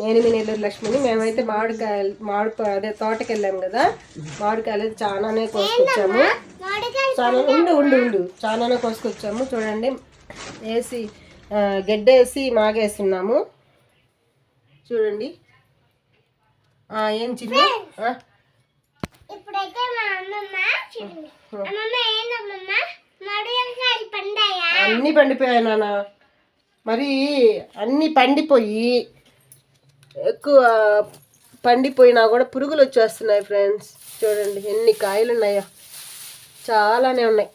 నేను మీ నెల్లూరు లక్ష్మిని. మేమైతే మామిడికాయలు మామిడి అదే తోటకి వెళ్ళాము కదా. మామిడికాయలు చాలానే కోసుకొచ్చాము. చాలా ఉండు ఉండు ఉండు. చాలానే కోసుకొచ్చాము. చూడండి వేసి గడ్డేసి మాగేస్తున్నాము. చూడండి. ఏం చిన్న? అన్నీ పండిపోయాయి నాన్న. మరి అన్నీ పండిపోయి ఎక్కువ పండిపోయినా కూడా పురుగులు వచ్చేస్తున్నాయి ఫ్రెండ్స్. చూడండి ఎన్ని కాయలు ఉన్నాయో చాలానే ఉన్నాయి.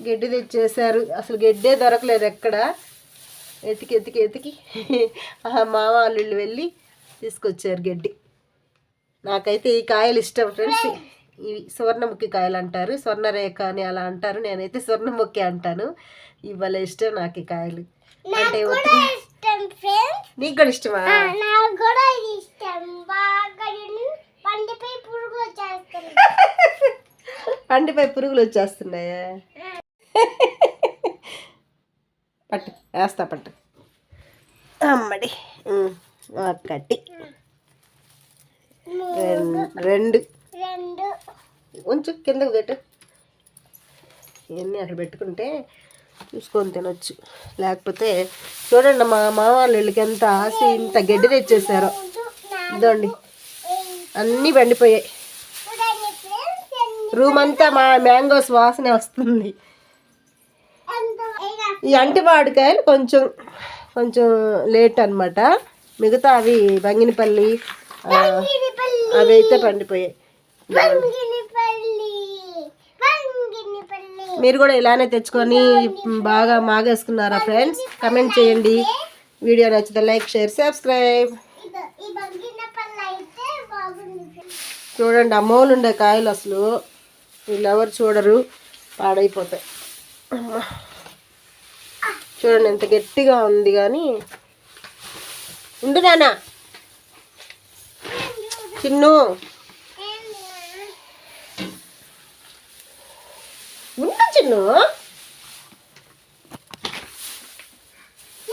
గడ్డి తెచ్చేసారు అసలు గడ్డే దొరకలేదు ఎక్కడ. ఎతికి ఎతికి ఎతికి. ఆ మామ వాళ్ళు వెళ్ళి తీసుకొచ్చారు గడ్డి. నాకైతే ఈ కాయలు ఇష్టం ఫ్రెండ్స్. ఇవి స్వర్ణముఖి కాయలు అంటారు. స్వర్ణరేఖ అని అలా అంటారు. నేనైతే స్వర్ణముఖి అంటాను. ఇవాళ ఇష్టం నాకు ఈ కాయలు. అంటే నీకు కూడా ఇష్టమా? పండిపై పురుగులు వచ్చేస్తున్నాయా. పట్టు వేస్తా పట్టు. అమ్మడి. ఒకటి రెండు. ఉంచు కిందకు పెట్టు. ఇవన్నీ అక్కడ పెట్టుకుంటే చూసుకొని తినొచ్చు. లేకపోతే చూడండి మా మామ వాళ్ళ వీళ్ళకి ఎంత ఆశ ఇంత గడ్డి తెచ్చేసారో. ఇదండి అన్నీ పండిపోయాయి. రూమ్ అంతా మా మ్యాంగోస్ వాసన వస్తుంది. ఈ అంటివాడికాయలు కొంచెం కొంచెం లేట్ అన్నమాట. మిగతా అవి బంగినపల్లి ఆ, గినిపల్లి అవి అయితే పండిపోయాయి. మీరు కూడా ఇలానే తెచ్చుకొని బాగా మాగేసుకున్నారా ఫ్రెండ్స్? కమెంట్ చేయండి. వీడియో నచ్చితే లైక్ షేర్ సబ్స్క్రైబ్. చూడండి అమ్మోలు ఉండే కాయలు అసలు. వీళ్ళు ఎవరు చూడరు పాడైపోతాయి. చూడండి ఎంత గట్టిగా ఉంది కానీ. ఉండు నాన్న. చిన్ను. ఉండు చిన్ను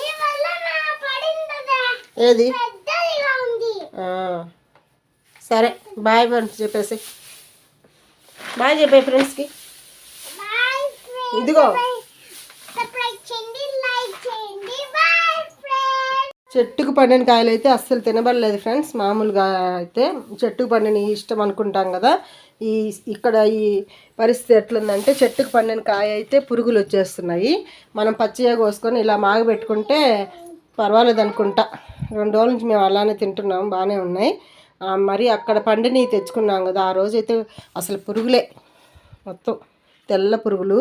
ఈ వల్ల నా పడిందదా? ఏది? సరే బాయ్ ఫ్రెండ్స్ చెప్పేసి. బాయ్ చెప్పే ఫ్రెండ్స్కి. ఇదిగో. చెట్టుకు పండిన కాయలు అయితే అస్సలు తినబడలేదు ఫ్రెండ్స్. మామూలుగా అయితే చెట్టుకు పండిన ఇష్టం అనుకుంటాం కదా. ఈ ఇక్కడ ఈ పరిస్థితి ఎట్లుందంటే చెట్టుకు పండిన కాయ అయితే పురుగులు వచ్చేస్తున్నాయి. మనం పచ్చిగా కోసుకొని ఇలా మాగబెట్టుకుంటే పర్వాలేదు అనుకుంటా. రెండు రోజుల నుంచి మేము అలానే తింటున్నాం బాగానే ఉన్నాయి. మరి అక్కడ పండిని తెచ్చుకున్నాం కదా ఆ రోజు అయితే అసలు పురుగులే. మొత్తం తెల్ల పురుగులు.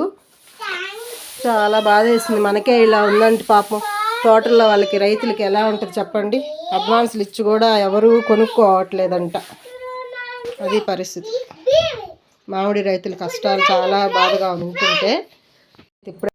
చాలా బాధ వేసింది. మనకే ఇలా ఉందంటే పాపం తోటల్లో వాళ్ళకి రైతులకి ఎలా ఉంటుంది చెప్పండి? అడ్వాన్స్లు ఇచ్చి కూడా ఎవరూ కొనుక్కోవట్లేదంట. అది పరిస్థితి. మామిడి రైతుల కష్టాలు చాలా బాధగా ఉంటుంటే ఇప్పుడు